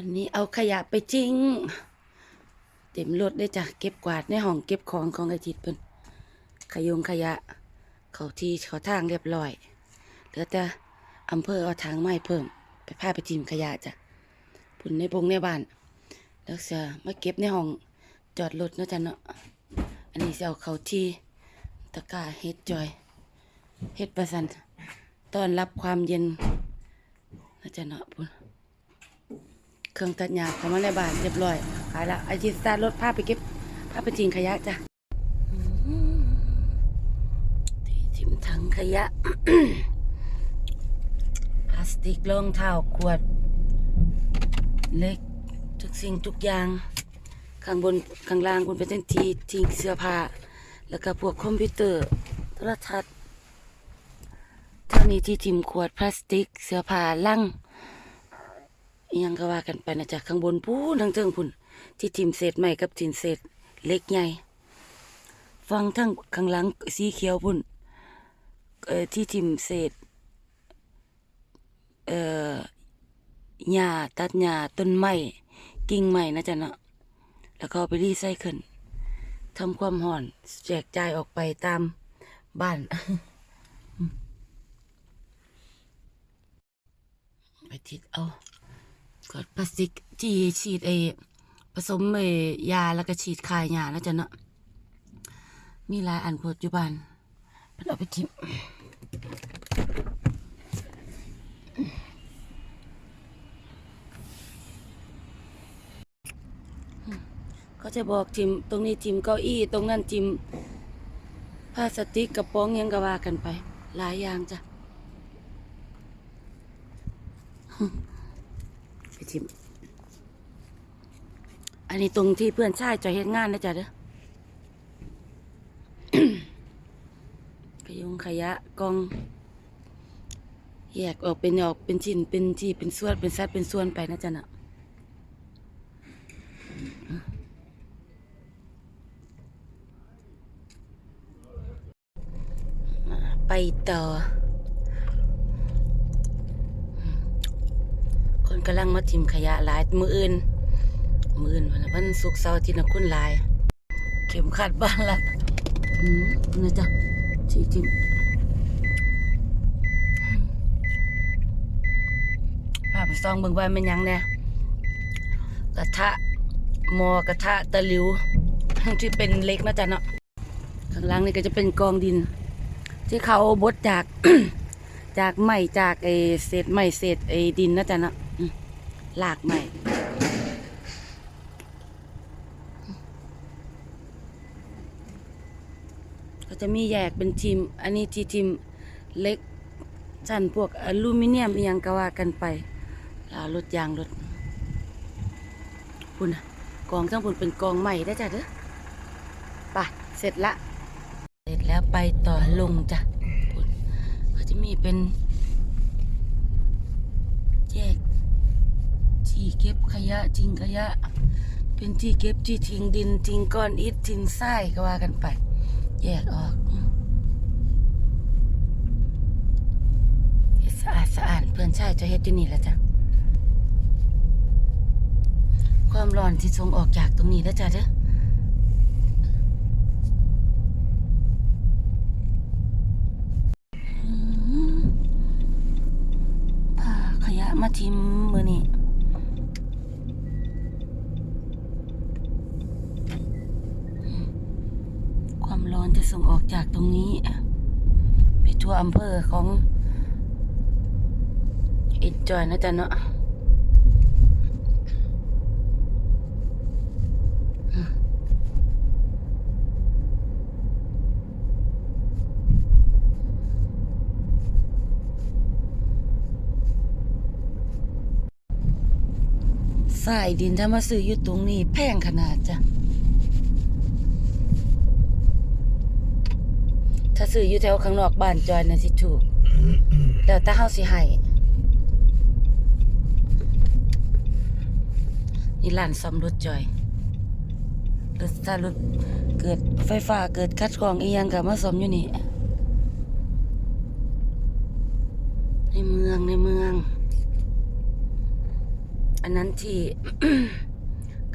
วันนี้เอาขยะไปจริง เต็มรถได้จ้ะเก็บกวาดในห้องเก็บของของไอทิดเพิ่นขยงขยะ เขาที่เขาทางเรียบร้อยเหลือแต่อำเภอเอาทางไม้เพิ่ม ไปพาไปทีมขยะจ้ะพุ่นในพงในบ้านแล้วจะมาเก็บในห้องจอดรถนะจ้ะเนาะอันนี้จะเอาเขาที่ตะกร้าเฮ็ดจอยเฮ็ดประสันต้อนรับความเย็นนะจ้ะเนาะพุ่น เครื่องตัดหญ้าเข้ามาในบ้านเรียบร้อยขายละไอจีสตาร์รถพาไปเก็บพาไปทิ้งขยะจ้ะที่ทิ้งถังขยะพลาสติกรองเท้าขวดเล็กทุกสิ่งทุกอย่างข้างบนข้างล่างคุณเป็นที่ทิ้งเสื้อผ้าแล้วก็พวกคอมพิวเตอร์โทรทัศน์เท่านี้ที่ทิมขวดพลาสติก เสื้อผ้าลัง ยังก็ว่ากันไปนะจ๊ะข้างบนพูนทั้งเทิงพุ่น ที่ทีมเศษใหม่กับทีมเศษเล็กใหญ่ ฟังทั้งข้างหลังสีเขียวพุ่นเอ่อที่ทีมเศษเอ่อหญ้าตัดหญ้าต้นไม้กิ่งไม้นะจ๊ะเนาะแล้วก็ไปรีไซเคิลทำความห่อน แจกจ่ายออกไปตามบ้านไปทิดเอา กดพลาสติกที่ฉีดไอผสมไอยาแล้วก็ฉีดคายยาแล้วจะเนาะมีหลายอันโพดอยู่บ้านเพิ่นเอาไปทิ้งเขาจะบอกทิมตรงนี้ทิมเก้าอี้ตรงนั้นทิมพลาสติกกระป๋องยังก็ว่ากันไป หลายอย่างจ้ะ ทิม อันนี้ตรงที่เพื่อนชายจะเฮ็ดงานนะจ๊ะเด้อขยงขยะกอง แยกออกเป็นออกเป็นชิ้นเป็นที่เป็นส่วนเป็นสัดเป็นส่วนไปนะจ๊ะน่ะไปต่อ คน กำลังมาทิมขยะหลายมืออื่น มืออื่นวันละวันศุกร์เสาร์อาทิตย์นะคุณหลาย เข็มขัดบ้านละอืมนะจ๊ะจีจิมพาไปซองเบิ่งว่ามันยังเนี่ยกระทะหมอกระทะตะหลิวที่เป็นเล็กนะจ๊ะเนาะข้างล่างนี่ก็จะเป็นกองดิน ที่เขาบดจากจากไม้จากไอเศษไม้เศษไอดินนะจ๊ะเนาะ ลากไม้ก็จะมีแยกเป็นทีม อันนี้ที่ทีมเล็กจันพวกอลูมิเนียมยังก็ว่ากันไปแล้วรถยางรถพุ่นะกองทั้งพุ่นเป็นกองใหม่ได้จ้ะเด้อไปเสร็จละ เสร็จแล้วไปต่อลงจ้ะพุ่นก็จะมีเป็น แยกที่ เก็บขยะทิ้งขยะ เป็นที่เก็บที่ทิ้งดินทิ้งก้อนอิฐทิ้งทรายก็ว่ากันไป แยกออกเฮ็ดสะอาดสะอาดเพื่อนชายจะเฮ็ดที่นี่แหละจ้ะความร้อนที่ส่งออกจากตรงนี้แล้วจ้ะเด้อมพาขยะมาทิ้มมือนี่ควา มร้อนที่ส่งออกจากตรงนี้ ไปทั่วอำเภอของอินจอยนะจ๊ะเนาะอืมสายดินถ้ามาซื้ออยู่ตรงนี้แพงขนาดจ้ะ ถ้า ซื้ออยู่แถวข้างนอกบ้านจอยน่ะสิถูก แล้วแต่เฮาสิให้นี่ร้านซ่อมรถจอยรถถ้ารถเกิดไฟฟ้าเกิดคัดกรองอีหยังก็มาซ่อมอยู่นี่ ในเมืองในเมืองอันอันนั้นที่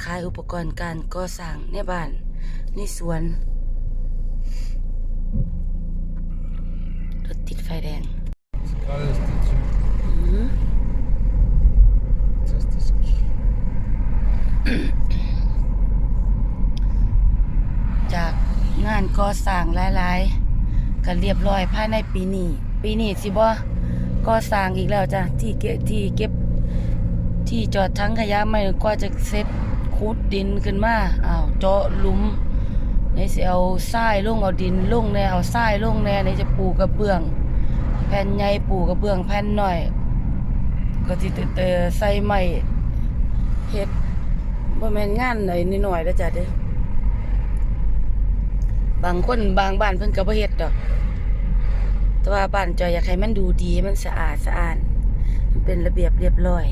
ขายอุปกรณ์การก่อสร้างในบ้านในสวนรถ ติดไฟแดง จากงานก่อสร้างหลายๆก็เรียบร้อยภายในปีนี้ ปีนี้สิบ่ก่อสร้างอีกแล้วจ้ะที่เก็บที่เก็บที่จอดทั้งขยะไม่ก็จะเซ็ตขุดดินขึ้นมาอ้าวเจาะหลุมในสิเอาทรายลงเอาดินลงแน่เอาทรายลงแน่ในจะปูกระเบื้อง ผ่นใหญ่ปูกระเบื้องแผ่นหน้อย ก็สิเตอใส่ไม้เฮ็ดบ่แม่นงานไหนน้อยๆเด้อจ้ะเด้อบางคนบางบ้านเพิ่นก็บ่เฮ็ดดอก แต่ว่าบ้านจอยอยากให้มันดูดีมันสะอาดสะอาดมันเป็นระเบียบเรียบร้อย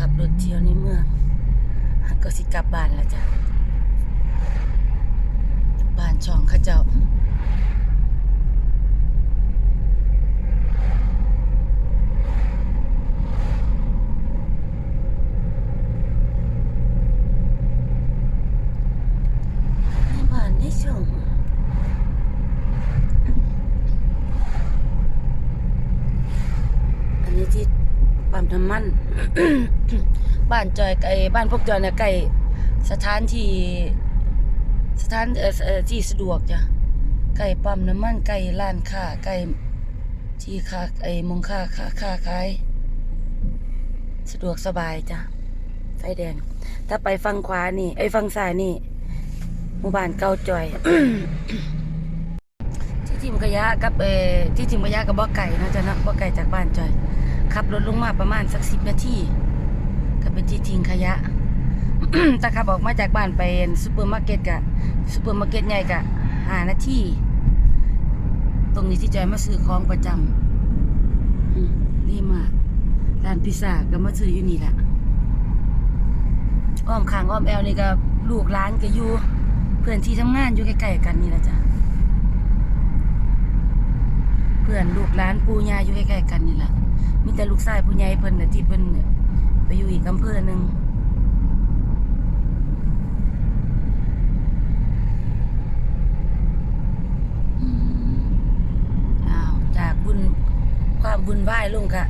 ขับรถเที่ยวในเมืองก็สิกลับบ้านแล้วจ้ะานช่องเขาเจ้าบ้านในช่องอันนี้ที่ปั๊มน้ำมัน บ้านจอยไก่บ้านพวกจอยเนี่ยไก่สถานที่ สถานเอ่อที่สะดวกจ้ะไก่ปั๊มน้ำมันไก่ร้านค้าไก่ที่ค้าไอ้มงค้าค้าค้าขายสะดวกสบายจ้ะไฟแดง ถ้าไปฝั่งขวานี่ ไอ้ยฝั่งซ้ายนี่หมู่บ้านเก่าจอย ที่ทิมขยะกับเออที่ทิมขยะกับบ่อไก่นะจ้ะนะบ่อไก่จากบ้านจอยขับรถลงมาประมาณสักสิบนาทีก็เป็นที่ทิ้งขยะ ถ้าขับออกมาจากบ้านไปซูเปอร์มาร์เก็ตกะซูเปอร์มาร์เก็ตใหญ่กะห้านาทีตรงนี้ที่จอยมาซื้อของประจำอืมดีมากร้านพิซซ่าก็มาซื้ออยู่นี่แหละอ้อมขางอ้อมแอลนี่ก็ลูกร้านก็อยู่เพื่อนที่ทำงานอยู่ใกล้ๆกันนี่แหละจ้ะเพื่อนลูกร้านปูยาอยู่ใกล้ๆกันนี่แหละมีแต่ลูกชายผู้ใหญ่เพิ่นน่ะที่เพิ่นไปอยู่อีกอำเภอหนึ่งอืมอ้าวจากบุญ ความบุญไหว้ลุงกะ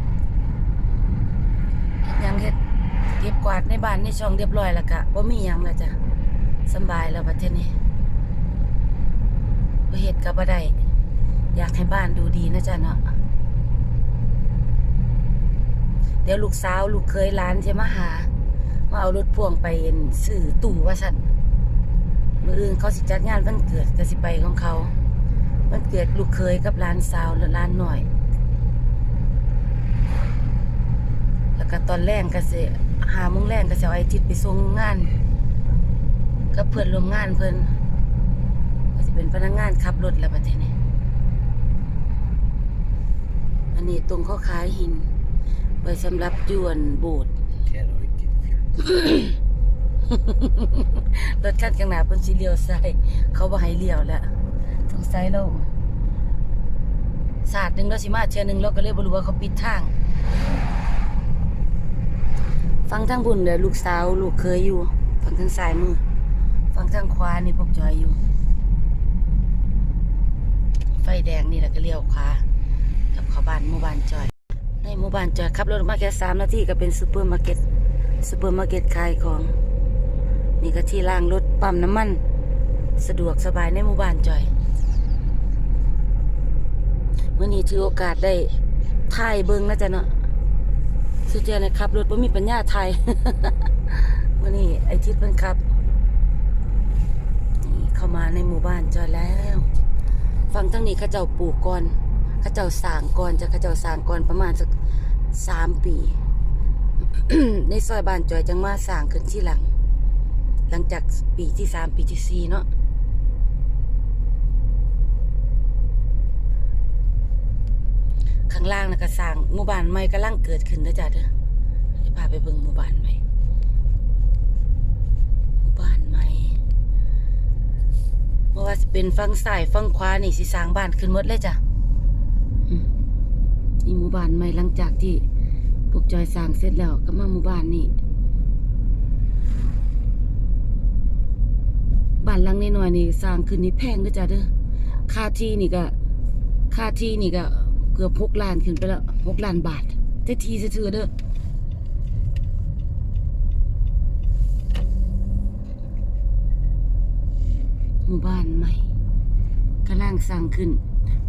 ยังเฮ็ดเก็บกวาดในบ้านในช่องเรียบร้อยแล้วกะบ่มียังแล้วจ้ะสบายแล้วประเทศนี้บ่เฮ็ดก็บ่ได้อยากให้บ้านดูดีนะจ๊ะเนาะเดี๋ยวลูกสาวลูกเคยหลานจะมาหามาเอารถพ่วงไปซื้อตู้ว่าซั่นมืออื่นเขาสิจัดงานวันเกิดก็สิไปของเขาวันเกิดลูกเคยกับหลานสาวและหลานหน้อย แล้ว ก็ตอนแรกก็สิหาโมงแรกก็สิเอาไอทิตไปส่งงานกับเพื่อนร่วมงานเพิ่อนก็สิเป็นพนักงานขับรถแล้วประเทศนี้อันนี้ตรงเขาขายหิน ไว้สำหรับยวนโบสถ์รถคันข้างหน้าเพิ่นสิเลี้ยวซ้ายเขาบ่ให้เลี้ยวแล้วสงสัยเราศาสตร์หนึ่งเราสิมาเทื่อหนึ่งเราก็เลยบ่รู้ว่าเขาปิดทาง ฟังทางบุญเดี๋ยวลูกสาวลูกเคยอยู่ ฟังทางซ้ายมือ ฟังทางขวานี่พวกจอยอยู่ ไฟแดงนี่แหละก็เลี้ยวขวากับเขาบ้านหมู่บ้านจอย ในหมู่บ้านจอยขับรถมาแค่สามนาทีก็เป็นซูเปอร์มาร์เก็ตซูเปอร์มาร์เก็ตขายของ นี่ก็ที่ล้างรถปั๊มน้ำมัน สะดวกสบายในหมู่บ้านจอยเมื่อนี้ถือโอกาสได้ถ่ายเบิ้งนะจ๊ะเนาะ สุดยอดเลยครับรถบ่มีปัญญาไทยวันนี้ไอทิศเพิ่นครับนี่เข้ามาในหมู่บ้านจอยแล้วฟังทั้งนี้ข้าเจ้าปลูกก่อนข้าเจ้าสางก่อนจะข้าเจ้าสางก่อนประมาณสักสามปี ในซอยบ้านจอยจังมาสางขึ้นที่หลัง หลังจากปีที่สามปีที่สี่เนาะ ข้างล่างนะก็สร้างหมู่บ้านใหม่กำลังเกิดขึ้นนะจ๊ะเด้อพาไปเบิ่งหมู่บ้านใหม่หมู่บ้านใหม่เพราะว่าสิเป็นฝั่งซ้ายฝั่งขวานี่สิสร้างบ้านขึ้นหมดเลยจ้ะอืมนี่หมู่บ้านใหม่หลังจากที่พวกจอยสร้างเสร็จแล้วก็มาหมู่บ้านนี่บ้านหลังน้อยๆนี่สร้างขึ้นนี่แพงเด้อจ้ะเด้อค่าที่นี่ก็ค่าที่นี่ก็ เกือบ6ล้านขึ้นไปแล้ว6ล้านบาทแต่ที่ซื่อเด้อหมู่บ้านใหม่กำลังสร้างขึ้น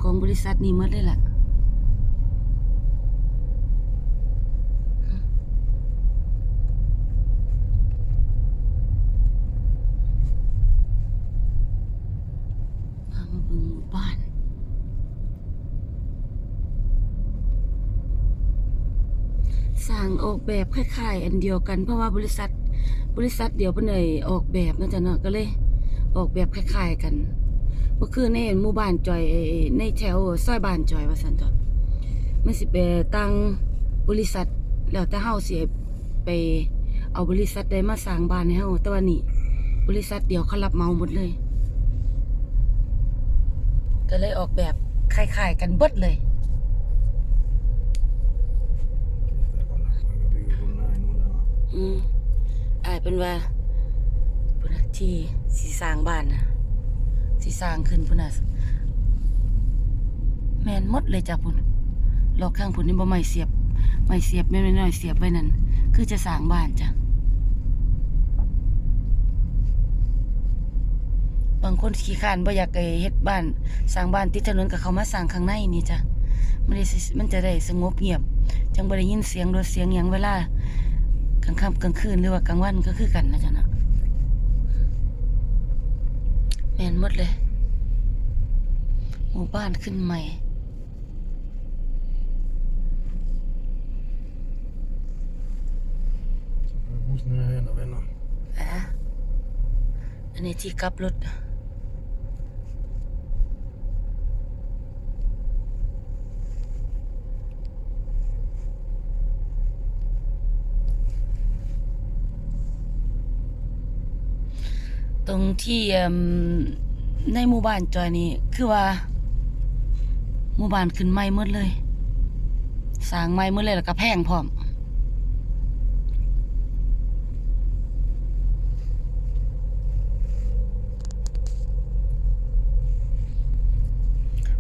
ของบริษัทนี้หมดเลยล่ะามาเบิ่งหมู่บ้าน สร้างออกแบบคล้ายๆ อันเดียวกันเพราะว่าบริษัท บริษัทเดียวเพิ่นเลยออกแบบนะจ๊ะเนาะก็เลย ออกแบบคล้ายๆกันก็คือในหมู่บ้านจอยในแถวซอยบ้านจอยว่าซั่นจ้ะมันสิไปตั้งบริษัท แล้วแต่เฮาเสิไปเอาบริษัทใดมาสร้างบ้านให้เฮาแต่ว่านี่บริษัทเดียวเขารับเมาหมดเลย ก็เลยออกแบบคล้ายๆกันเบิดเลย อืมอาย เป็นว่าพุ่นนะที่สีสร้างบ้านนะสีสร้างขึ้นพุ่นนะแมนมดเลยจ้ะพุ่นลอกข้างพุ่นนี่บ่ไม่เสียบ ไม่เสียบแม่นน้อยเสียบไว้นั่นคือจะสร้างบ้านจ้ะบางคนขี้ข้านบ่อยากไปเฮ็ดบ้านสร้างบ้านติดถนนก็เขามาสร้างข้างในนี่จ้ะมันได้มันจะได้สงบเงียบ จังบ่ได้ยินเสียงรถเสียงหยังเวลา กลางค่ำกลางคืนหรือว่ากลางวันก็คือกันนะจ๊ะนะแม่นหมดเลยหมู่บ้านขึ้นใหม่อะอันนี้ที่กลับรถ ตรงที่ในหมู่บ้านจอยนี่คือว่า หมู่บ้านขึ้นใหม่หมดเลยสางใหม่หมดเลยแล้วก็แพงพร้อม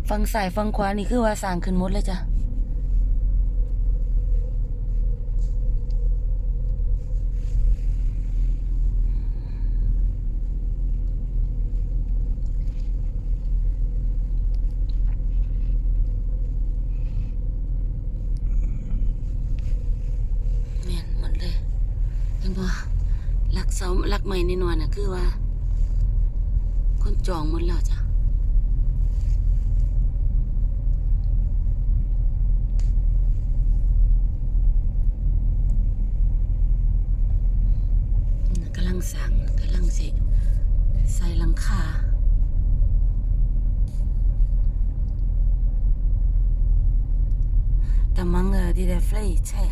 ฝั่งซ้ายฝั่งขวานี่คือว่าสางขึ้นมดเลยจ้ะ แม่นหมดเลยเห็นบ่ลักเสาลัก ใหม่แน่นอนน่ะคือว่า คนจองหมดแล้วจ้ะกำลังสั่งกำลังสิใส่หลังคาแต่มังเออที่ได้ไฟใช่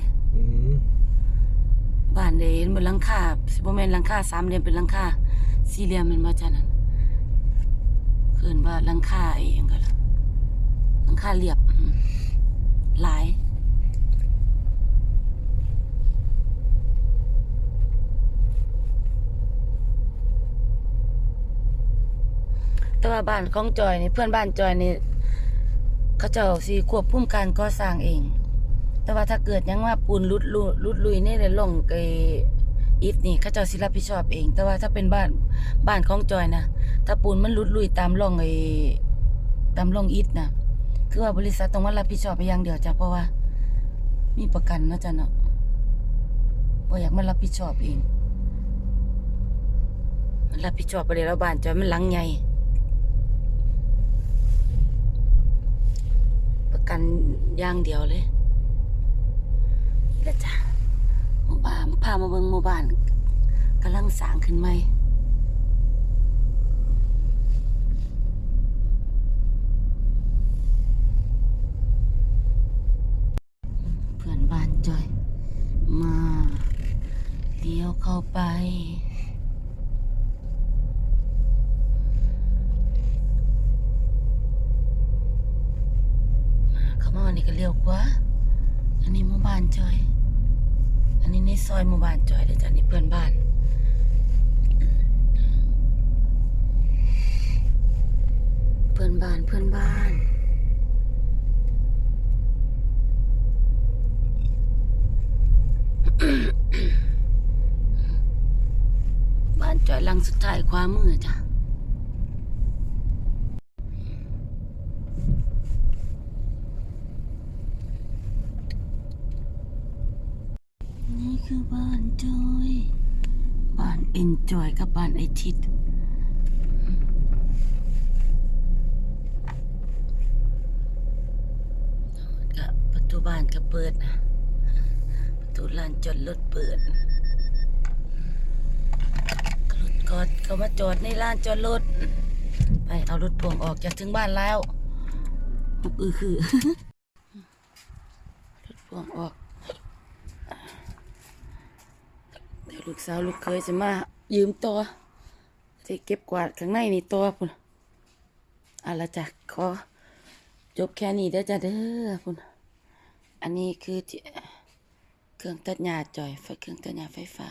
บ้านเดเห็นบนหลังคาสิบ่แม่นหลังคาสามเหลี่ยมเป็นหลังคาสี่เหลี่ยมแม่นบ่จ้ะนั่นเคินว่าหลังคาเองก็ล่ะหลังคาเรียบหลายแต่ว่าบ้านของจอยนี่เพื่อนบ้านจอยนี่เขาเจ้าสิควบคุมการก่อสร้างเอง แต่ว่าถ้าเกิดยังว่าปูนลุดลุลุดลุยนี่ในล่องไออิฐนี่เขาเจ้าสิรับผิดชอบเอง แต่ว่าถ้าเป็นบ้านบ้านของจอยนะถ้าปูนมันลุดลุยตามล่องไอตามล่องอิฐนะคือว่าบริษัทต้องมารับผิดชอบไปอย่างเดียวจ้ะเพราะว่า มีประกันเนาะจ้ะเนาะบ่อยากมารับผิดชอบเองรับผิดชอบไปเลยแล้วบ้านจอยมันหลังใหญ่ประกันอย่างเดียวเลย แล้วจ้ะหมู่บ้านพามาเบิ่งหมู่บ้านกำลังสร้างขึ้นใหม่เพื่อนบ้านจอย มาเลี้ยวเข้าไปมาเข้ามาอันนี้ก็เลี้ยวขวา อันนี้หมู่บ้านจอย อันนี้ในซอยหมู่บ้านจอยเด้อจ้ะนี่เพื่อนบ้านเพื่อนบ้านเพื่อนบ้านบ้านจอยหลังสุดท้ายขวามือจ้ะ นี่คือบ้าน จอยบ้านเอ็นจอยกับบ้านไอทิดก็ประตูบ้านก็เปิดนะประตูลานจอดรถเปิดก็รถกอดเขามาจอดในลานจอดรถไปเอารถพ่วงออกจากถึงบ้านแล้วหุบอือคือรถพ่วงออก เดี๋ยว ลูกสาวลูกเคยจะมายืมตัวจะเก็บกวาดข้างในนี่ตัวพุ่นอาละจ้ะขอจบแค่นี้เด้อจ้ะเด้อพุ่นอันนี้คือเครื่องตัดหญ้าจอยไฟเครื่องตัดหญ้าไฟฟ้า